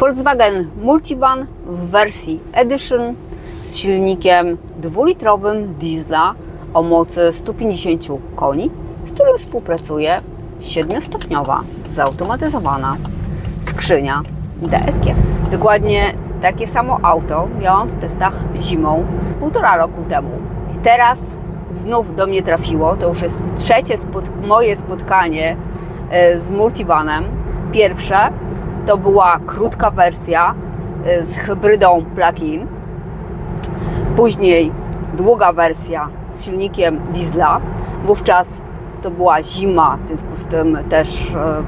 Volkswagen Multivan w wersji Edition z silnikiem dwulitrowym diesla o mocy 150 koni, z którym współpracuje 7-stopniowa zautomatyzowana skrzynia DSG. Dokładnie takie samo auto miałam w testach zimą półtora roku temu. Teraz znów do mnie trafiło. To już jest trzecie moje spotkanie e, z Multivanem. Pierwsze to była krótka wersja e, z hybrydą plug-in. Później długa wersja z silnikiem diesla. Wówczas to była zima, w związku z tym też e,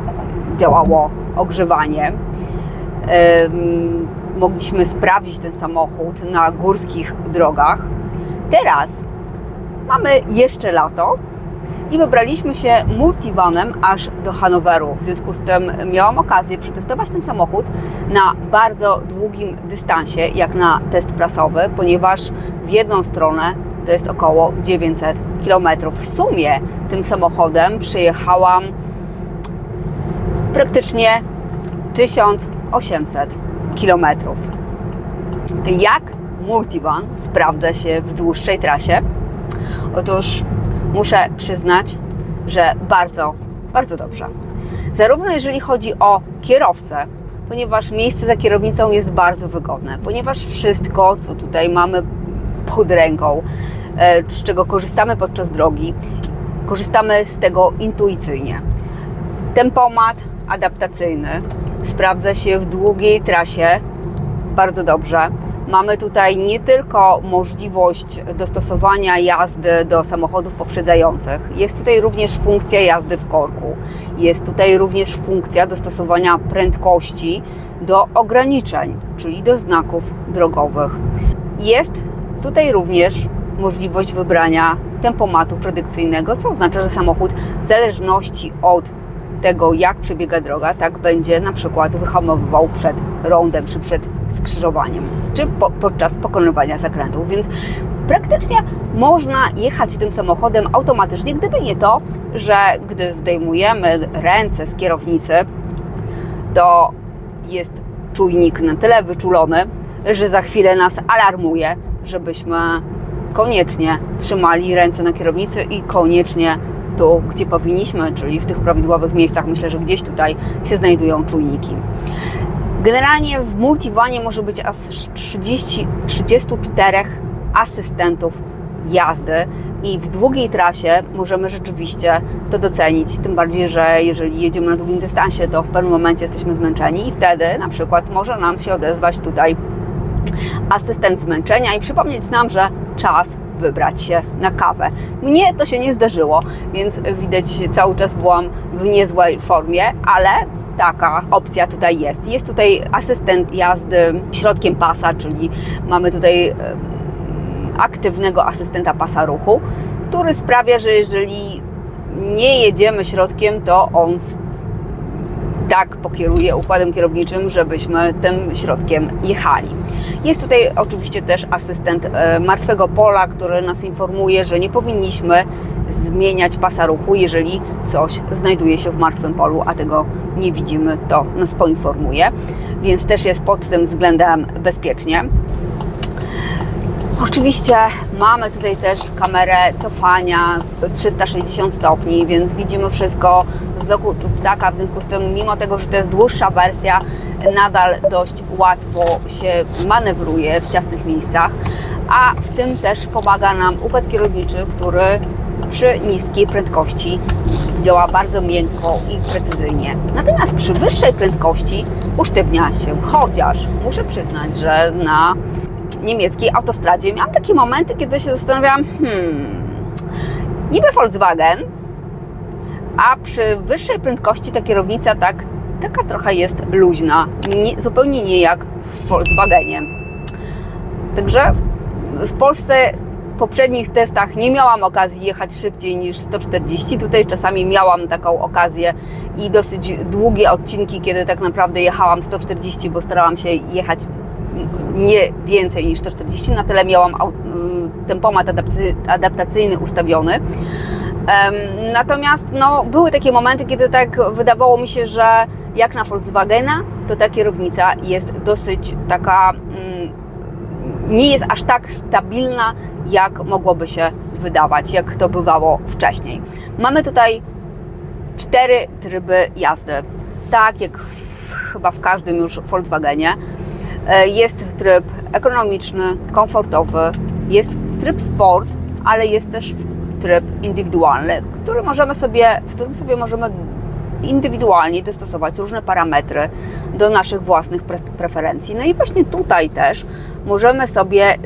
działało ogrzewanie. Mogliśmy sprawdzić ten samochód na górskich drogach. Teraz mamy jeszcze lato i wybraliśmy się multivanem aż do Hanoweru. W związku z tym miałam okazję przetestować ten samochód na bardzo długim dystansie, jak na test prasowy, ponieważ w jedną stronę to jest około 900 km. W sumie tym samochodem przejechałam praktycznie 1800 km. Jak multivan sprawdza się w dłuższej trasie? Otóż muszę przyznać, że bardzo, bardzo dobrze. Zarówno jeżeli chodzi o kierowcę, ponieważ miejsce za kierownicą jest bardzo wygodne, ponieważ wszystko, co tutaj mamy pod ręką, e, z czego korzystamy podczas drogi, korzystamy z tego intuicyjnie. Tempomat adaptacyjny sprawdza się w długiej trasie bardzo dobrze. Mamy tutaj nie tylko możliwość dostosowania jazdy do samochodów poprzedzających, jest tutaj również funkcja jazdy w korku, jest tutaj również funkcja dostosowania prędkości do ograniczeń, czyli do znaków drogowych. Jest tutaj również możliwość wybrania tempomatu predykcyjnego, co oznacza, że samochód w zależności od tego, jak przebiega droga, tak będzie na przykład wyhamowywał przed rondem, czy przed skrzyżowaniem, czy po, podczas pokonywania zakrętów. Więc praktycznie można jechać tym samochodem automatycznie, gdyby nie to, że gdy zdejmujemy ręce z kierownicy, to jest czujnik na tyle wyczulony, że za chwilę nas alarmuje, żebyśmy koniecznie trzymali ręce na kierownicy i koniecznie tu, gdzie powinniśmy, czyli w tych prawidłowych miejscach. Myślę, że gdzieś tutaj się znajdują czujniki. Generalnie w multivanie może być aż 30, 34 asystentów jazdy i w długiej trasie możemy rzeczywiście to docenić. Tym bardziej, że jeżeli jedziemy na długim dystansie, to w pewnym momencie jesteśmy zmęczeni i wtedy na przykład może nam się odezwać tutaj asystent zmęczenia i przypomnieć nam, że czas wybrać się na kawę. Mnie to się nie zdarzyło, więc widać cały czas byłam w niezłej formie, ale taka opcja tutaj jest. Jest tutaj asystent jazdy środkiem pasa, czyli mamy tutaj aktywnego asystenta pasa ruchu, który sprawia, że jeżeli nie jedziemy środkiem, to on tak pokieruje układem kierowniczym, żebyśmy tym środkiem jechali. Jest tutaj oczywiście też asystent e, martwego pola, który nas informuje, że nie powinniśmy zmieniać pasa ruchu, jeżeli coś znajduje się w martwym polu, a tego nie widzimy, to nas poinformuje, więc też jest pod tym względem bezpiecznie. Oczywiście mamy tutaj też kamerę cofania z 360 stopni, więc widzimy wszystko z lotu ptaka. W związku z tym, mimo tego, że to jest dłuższa wersja, nadal dość łatwo się manewruje w ciasnych miejscach. A w tym też pomaga nam układ kierowniczy, który przy niskiej prędkości działa bardzo miękko i precyzyjnie. Natomiast przy wyższej prędkości usztywnia się, chociaż muszę przyznać, że na niemieckiej autostradzie miałam takie momenty, kiedy się zastanawiałam, hmm, niby Volkswagen, a przy wyższej prędkości ta kierownica tak, taka trochę jest luźna, nie, zupełnie nie jak w Volkswagenie. Także w Polsce w poprzednich testach nie miałam okazji jechać szybciej niż 140. Tutaj czasami miałam taką okazję i dosyć długie odcinki, kiedy tak naprawdę jechałam 140, bo starałam się jechać nie więcej niż 140. Na tyle miałam y, tempomat adaptacy- adaptacyjny ustawiony. Natomiast no, były takie momenty, kiedy tak wydawało mi się, że jak na Volkswagena, to ta kierownica jest dosyć taka, mm, nie jest aż tak stabilna, jak mogłoby się wydawać, jak to bywało wcześniej. Mamy tutaj cztery tryby jazdy, tak jak w, chyba w każdym już Volkswagenie. E, Jest tryb ekonomiczny, komfortowy, jest tryb sport, ale jest też tryb indywidualny, który możemy sobie, w którym sobie możemy indywidualnie dostosować różne parametry do naszych własnych pre- preferencji. No i właśnie tutaj też możemy sobie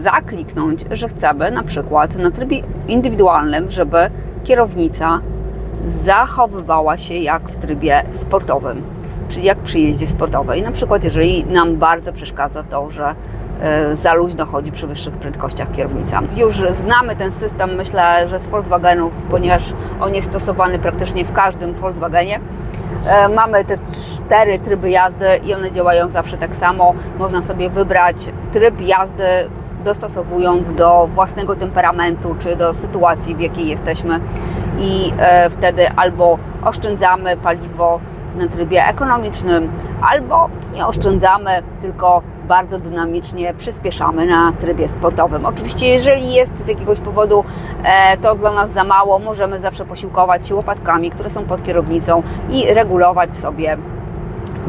zakliknąć, że chcemy na przykład na trybie indywidualnym, żeby kierownica zachowywała się jak w trybie sportowym, jak przy jeździe sportowej. Na przykład, jeżeli nam bardzo przeszkadza to, że e, za luźno chodzi przy wyższych prędkościach kierownica. Już znamy ten system, myślę, że z Volkswagenów, ponieważ on jest stosowany praktycznie w każdym Volkswagenie. E, Mamy te cztery tryby jazdy i one działają zawsze tak samo. Można sobie wybrać tryb jazdy dostosowując do własnego temperamentu czy do sytuacji, w jakiej jesteśmy i e, wtedy albo oszczędzamy paliwo na trybie ekonomicznym, albo nie oszczędzamy, tylko bardzo dynamicznie przyspieszamy na trybie sportowym. Oczywiście, jeżeli jest z jakiegoś powodu e, to dla nas za mało, możemy zawsze posiłkować się łopatkami, które są pod kierownicą i regulować sobie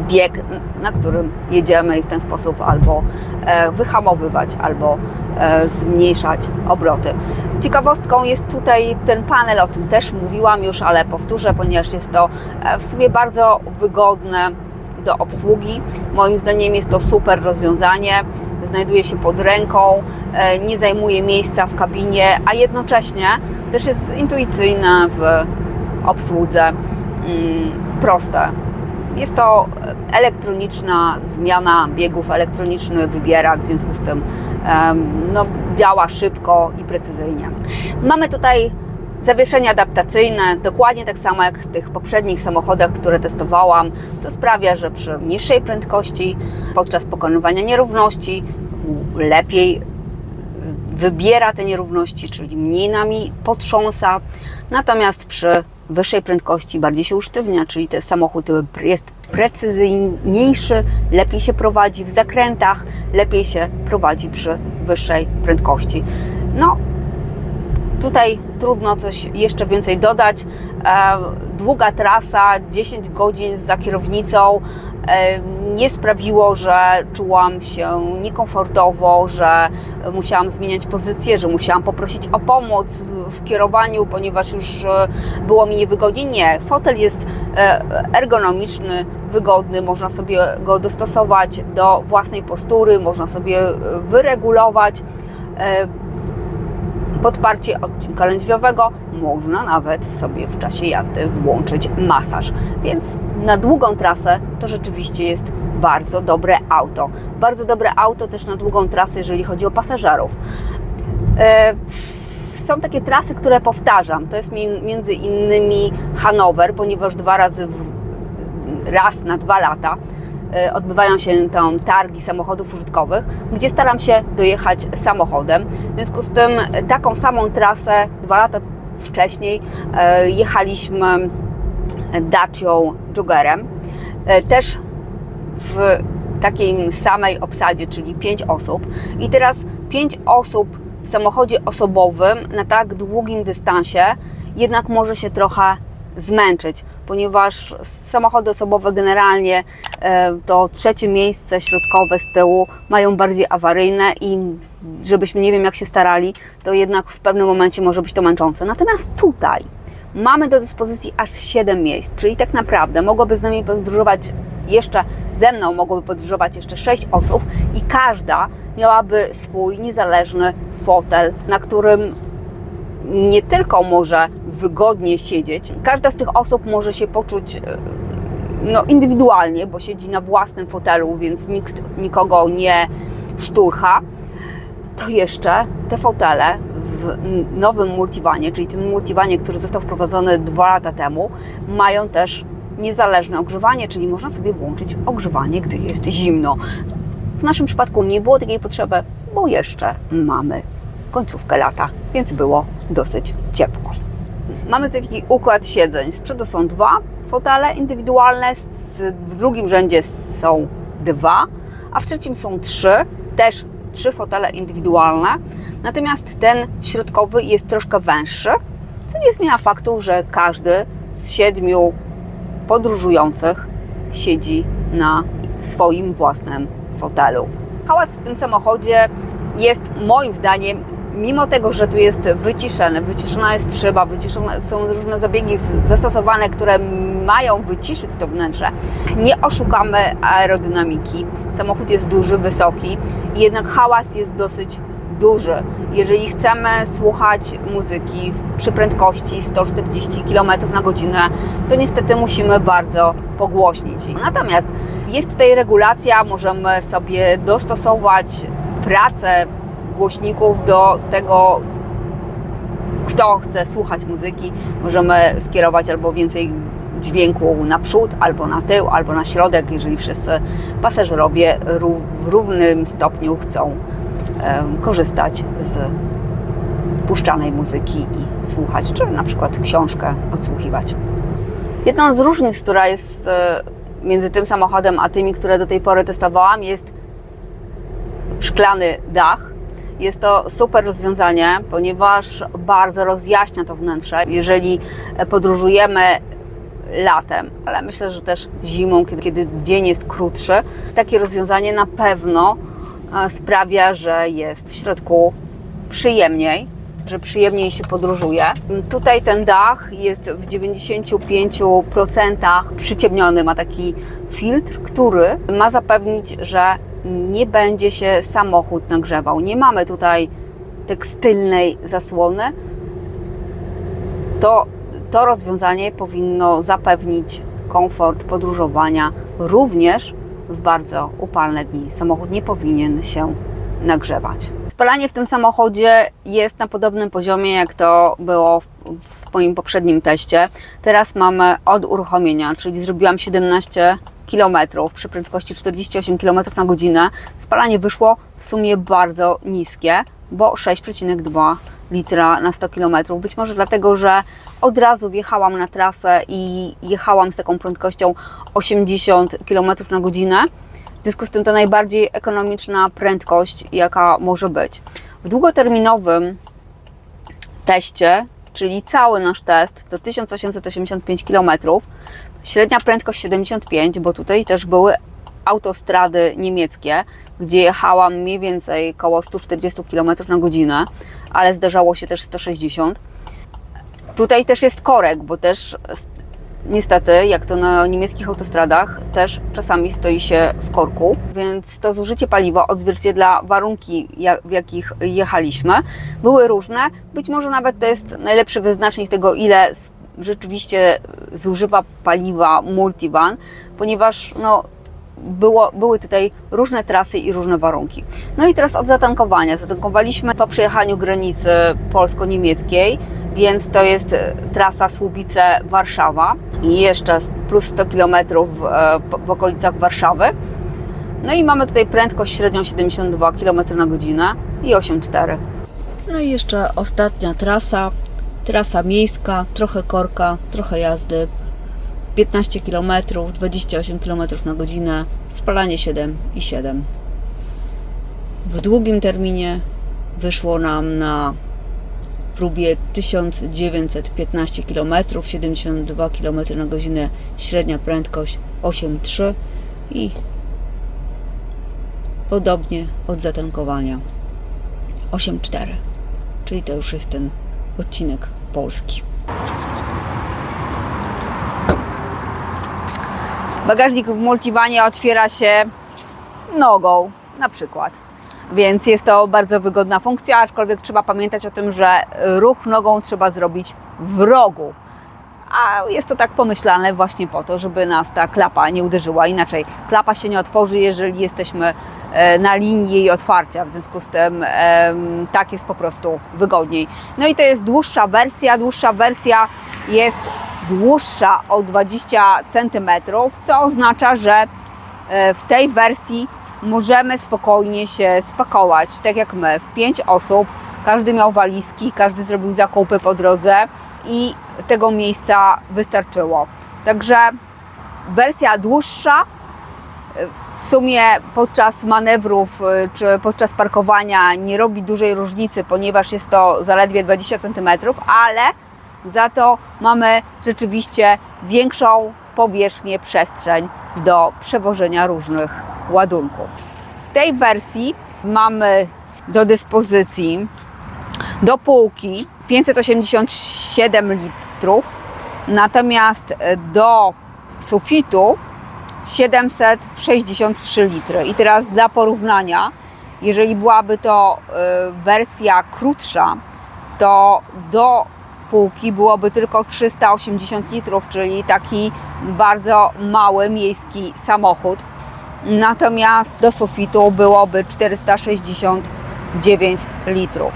bieg, na którym jedziemy i w ten sposób albo e, wyhamowywać, albo e, zmniejszać obroty. Ciekawostką jest tutaj ten panel, o tym też mówiłam już, ale powtórzę, ponieważ jest to e, w sumie bardzo wygodne do obsługi. Moim zdaniem jest to super rozwiązanie. Znajduje się pod ręką, nie zajmuje miejsca w kabinie, a jednocześnie też jest intuicyjne w obsłudze, mm, proste. Jest to elektroniczna zmiana biegów, elektroniczny wybierak, w związku z tym no, działa szybko i precyzyjnie. Mamy tutaj zawieszenie adaptacyjne, dokładnie tak samo jak w tych poprzednich samochodach, które testowałam, co sprawia, że przy niższej prędkości, podczas pokonywania nierówności, lepiej wybiera te nierówności, czyli mniej nami potrząsa, natomiast przy wyższej prędkości bardziej się usztywnia, czyli ten samochód jest precyzyjniejszy, lepiej się prowadzi w zakrętach, lepiej się prowadzi przy wyższej prędkości. No, tutaj trudno coś jeszcze więcej dodać. E, Długa trasa, 10 godzin za kierownicą nie sprawiło, że czułam się niekomfortowo, że musiałam zmieniać pozycję, że musiałam poprosić o pomoc w- kierowaniu, ponieważ już e, było mi niewygodnie. Nie, fotel jest e, ergonomiczny, wygodny, można sobie go dostosować do własnej postury, można sobie e, wyregulować. Podparcie odcinka lędźwiowego, można nawet sobie w czasie jazdy włączyć masaż. Więc na długą trasę to rzeczywiście jest bardzo dobre auto. Bardzo dobre auto też na długą trasę, jeżeli chodzi o pasażerów. E, są takie trasy, które powtarzam. To jest mi- między innymi Hanower, ponieważ dwa razy w, raz na dwa lata odbywają się tam targi samochodów użytkowych, gdzie staram się dojechać samochodem. W związku z tym e, taką samą trasę dwa lata wcześniej e, jechaliśmy Dacią Joggerem. E, Też w takiej samej obsadzie, czyli 5 osób. I teraz 5 osób w samochodzie osobowym na tak długim dystansie jednak może się trochę zmęczyć, ponieważ samochody osobowe generalnie e, to trzecie miejsce środkowe z tyłu mają bardziej awaryjne i żebyśmy nie wiem jak się starali, to jednak w pewnym momencie może być to męczące. Natomiast tutaj mamy do dyspozycji aż 7 miejsc, czyli tak naprawdę mogłoby z nami podróżować jeszcze ze mną mogłoby podróżować jeszcze 6 osób i każda miałaby swój niezależny fotel, na którym nie tylko może wygodnie siedzieć, każda z tych osób może się poczuć e, no, indywidualnie, bo siedzi na własnym fotelu, więc nikt nikogo nie szturcha, to jeszcze te fotele w nowym multivanie, czyli tym multivanie, który został wprowadzony dwa lata temu, mają też niezależne ogrzewanie, czyli można sobie włączyć ogrzewanie, gdy jest zimno. W naszym przypadku nie było takiej potrzeby, bo jeszcze mamy końcówkę lata, więc było dosyć ciepło. Mamy tutaj taki układ siedzeń. Z przodu są dwa, fotele indywidualne, w drugim rzędzie są dwa, a w trzecim są trzy, też trzy fotele indywidualne. Natomiast ten środkowy jest troszkę węższy, co nie zmienia faktu, że każdy z siedmiu podróżujących siedzi na swoim własnym fotelu. Hałas w tym samochodzie jest moim zdaniem, mimo tego, że tu jest wyciszony, wyciszona jest szyba, wyciszone są różne zabiegi zastosowane, które mają wyciszyć to wnętrze, nie oszukamy aerodynamiki. Samochód jest duży, wysoki, jednak hałas jest dosyć duży. Jeżeli chcemy słuchać muzyki przy prędkości 140 km na godzinę, to niestety musimy bardzo pogłośnić. Natomiast jest tutaj regulacja, możemy sobie dostosować pracę głośników do tego, kto chce słuchać muzyki. Możemy skierować albo więcej dźwięku na przód, albo na tył, albo na środek, jeżeli wszyscy pasażerowie w równym stopniu chcą korzystać z puszczanej muzyki i słuchać, czy na przykład książkę odsłuchiwać. Jedną z różnic, która jest e, między tym samochodem a tymi, które do tej pory testowałam, jest szklany dach. Jest to super rozwiązanie, ponieważ bardzo rozjaśnia to wnętrze. Jeżeli podróżujemy latem, ale myślę, że też zimą, kiedy, kiedy dzień jest krótszy, takie rozwiązanie na pewno e, sprawia, że jest w środku przyjemniej, że przyjemniej się podróżuje. Tutaj ten dach jest w 95% przyciemniony, ma taki filtr, który ma zapewnić, że nie będzie się samochód nagrzewał. Nie mamy tutaj tekstylnej zasłony. To, to rozwiązanie powinno zapewnić komfort podróżowania również w bardzo upalne dni. Samochód nie powinien się nagrzewać. Spalanie w tym samochodzie jest na podobnym poziomie, jak to było w, w moim poprzednim teście. Teraz mamy od uruchomienia, czyli zrobiłam 17 km przy prędkości 48 km na godzinę. Spalanie wyszło w sumie bardzo niskie, bo 6,2 litra na 100 km. Być może dlatego, że od razu wjechałam na trasę i jechałam z taką prędkością 80 km na godzinę. W związku z tym to najbardziej ekonomiczna prędkość, jaka może być. W długoterminowym teście, czyli cały nasz test, to 1885 km, średnia prędkość 75, bo tutaj też były autostrady niemieckie, gdzie jechałam mniej więcej około 140 km na godzinę, ale zdarzało się też 160. Tutaj też jest korek, bo też niestety, jak to na niemieckich autostradach, też czasami stoi się w korku, więc to zużycie paliwa odzwierciedla warunki, w jakich jechaliśmy. Były różne, być może nawet to jest najlepszy wyznacznik tego, ile rzeczywiście zużywa paliwa multivan, ponieważ no, było, były tutaj różne trasy i różne warunki. No i teraz od zatankowania. Zatankowaliśmy po przejechaniu granicy polsko-niemieckiej, więc to jest e, trasa Słubice-Warszawa i jeszcze plus 100 km w, e, w okolicach Warszawy. No i mamy tutaj prędkość średnią 72 km na godzinę i 8,4. No i jeszcze ostatnia trasa, trasa miejska, trochę korka, trochę jazdy. 15 km, 28 km na godzinę, spalanie 7,7. W długim terminie wyszło nam na próbie 1915 km, 72 km na godzinę, średnia prędkość 8,3 i podobnie od zatankowania 8,4. Czyli to już jest ten odcinek polski. Bagażnik w multivanie otwiera się nogą, na przykład. Więc jest to bardzo wygodna funkcja, aczkolwiek trzeba pamiętać o tym, że ruch nogą trzeba zrobić w rogu. A jest to tak pomyślane właśnie po to, żeby nas ta klapa nie uderzyła. Inaczej klapa się nie otworzy, jeżeli jesteśmy e, na linii jej otwarcia. W związku z tym tak jest po prostu wygodniej. No i to jest dłuższa wersja. Dłuższa wersja jest dłuższa o 20 cm, co oznacza, że e, w tej wersji możemy spokojnie się spakować, tak jak my, w 5 osób. Każdy miał walizki, każdy zrobił zakupy po drodze i tego miejsca wystarczyło. Także wersja dłuższa, w sumie podczas manewrów y, czy podczas parkowania nie robi dużej różnicy, ponieważ jest to zaledwie 20 cm, ale za to mamy rzeczywiście większą powierzchnię, przestrzeń do przewożenia różnych ładunków. W tej wersji mamy do dyspozycji do półki 587 litrów, natomiast e, do sufitu 763 litry. I teraz dla porównania, jeżeli byłaby to y, wersja krótsza, to do półki byłoby tylko 380 litrów, czyli taki bardzo mały miejski samochód. Natomiast do sufitu byłoby 469 litrów.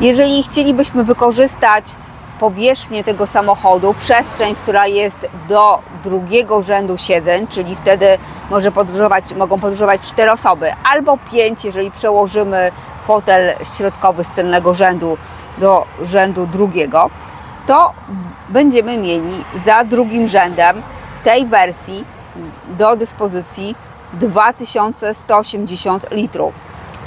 Jeżeli chcielibyśmy wykorzystać powierzchnię tego samochodu, przestrzeń, która jest do drugiego rzędu siedzeń, czyli wtedy może podróżować, mogą podróżować cztery osoby, albo pięć, jeżeli przełożymy fotel środkowy z tylnego rzędu do rzędu drugiego, to będziemy mieli za drugim rzędem w tej wersji do dyspozycji 2180 litrów.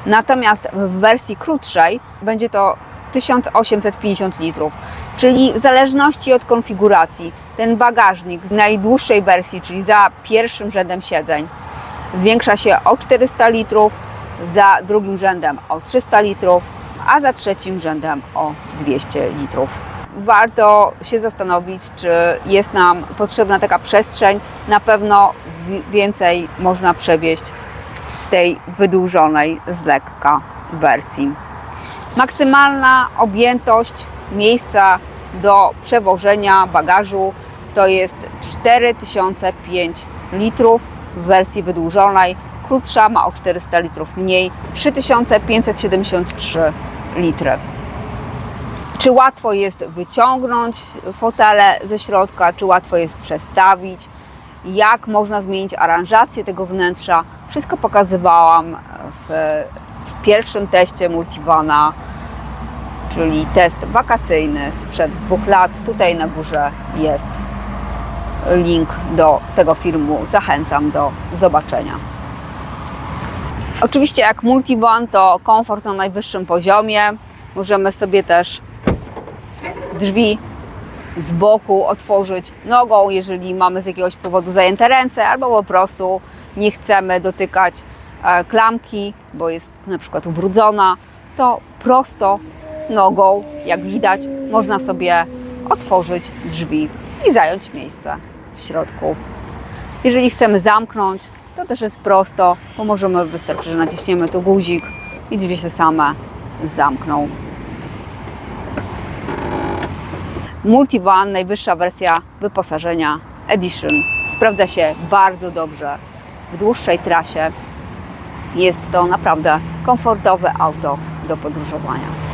Natomiast w wersji krótszej będzie to 1850 litrów, czyli w zależności od konfiguracji ten bagażnik z najdłuższej wersji, czyli za pierwszym rzędem siedzeń, zwiększa się o 400 litrów, za drugim rzędem o 300 litrów, a za trzecim rzędem o 200 litrów. Warto się zastanowić, czy jest nam potrzebna taka przestrzeń. Na pewno wi- więcej można przewieźć w tej wydłużonej z lekka wersji. Maksymalna objętość miejsca do przewożenia bagażu to jest 4005 litrów w wersji wydłużonej. Krótsza ma o 400 litrów mniej 3573 litry. Czy łatwo jest wyciągnąć fotele ze środka, czy łatwo jest przestawić, jak można zmienić aranżację tego wnętrza. Wszystko pokazywałam w, w pierwszym teście Multivana, czyli test wakacyjny sprzed dwóch lat. Tutaj na górze jest link do tego filmu. Zachęcam do zobaczenia. Oczywiście jak Multivan to komfort na najwyższym poziomie. Możemy sobie też drzwi z boku otworzyć nogą, jeżeli mamy z jakiegoś powodu zajęte ręce, albo po prostu nie chcemy dotykać e, klamki, bo jest na przykład ubrudzona, to prosto nogą, jak widać, można sobie otworzyć drzwi i zająć miejsce w środku. Jeżeli chcemy zamknąć, to też jest prosto, bo możemy, wystarczy, że naciśniemy tu guzik i drzwi się same zamkną. Multivan, najwyższa wersja wyposażenia Edition, sprawdza się bardzo dobrze w dłuższej trasie. Jest to naprawdę komfortowe auto do podróżowania.